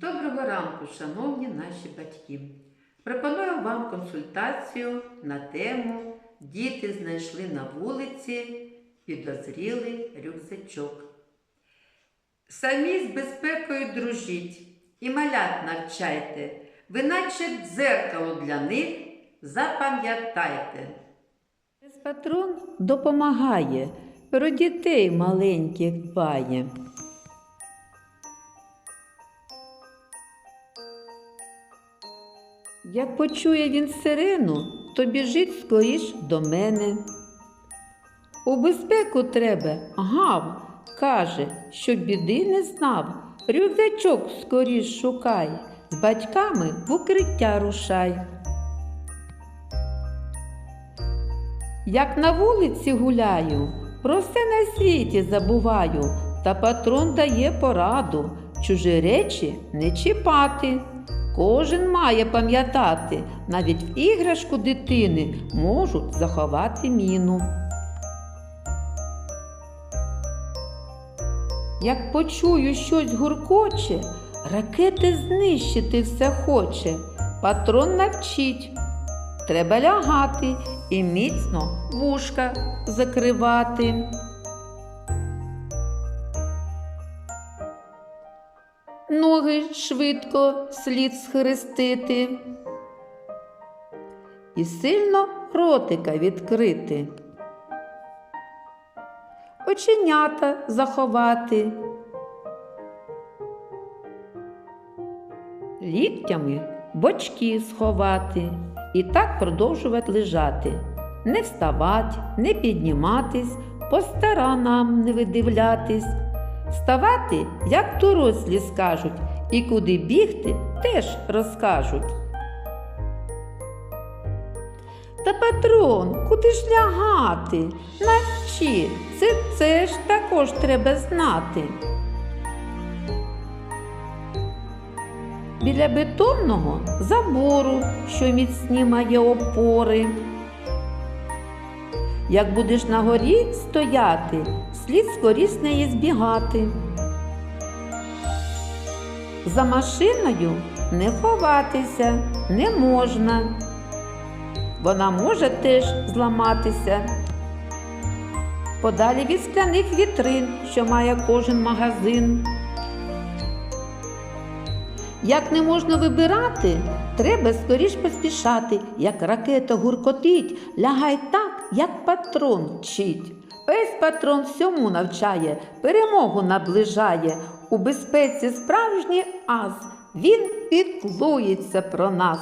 Доброго ранку, шановні наші батьки. Пропоную вам консультацію на тему Діти знайшли на вулиці підозрілий рюкзачок. Самі з безпекою дружіть і малят навчайте, ви наче дзеркало для них запам'ятайте. Патрон допомагає, про дітей маленьких дбає. Як почує він сирену, то біжить скоріш до мене. У безпеку треба, гав, каже, щоб біди не знав. Рюкзачок скоріш шукай, з батьками в укриття рушай. Як на вулиці гуляю, про все на світі забуваю, та патрон дає пораду, чужі речі не чіпати. Кожен має пам'ятати, навіть в іграшку дитини можуть заховати міну. Як почую щось гуркоче, ракети знищити все хоче. Патрон навчить. Треба лягати і міцно вушка закривати. Ноги швидко слід схрестити. І сильно ротика відкрити. Оченята заховати. Ліктями бочки сховати і так продовжувати лежати. Не вставать, не підніматись, по сторонам не видивлятись. Вставати, як дорослі скажуть, і куди бігти теж розкажуть. Та патрон, куди ж лягати? Навчи, це, це ж також треба знати. Біля бетонного забору, що міцні має опори. Як будеш на горі стояти, слід скоріш з неї збігати. За машиною не ховатися не можна. Вона може теж зламатися. Подалі від скляних вітрин, що має кожен магазин. Як не можна вибирати, треба скоріш поспішати, як ракета гуркотить, лягай так, як патрон вчить. Весь патрон всьому навчає, перемогу наближає. У безпеці справжній ас, він піклується про нас.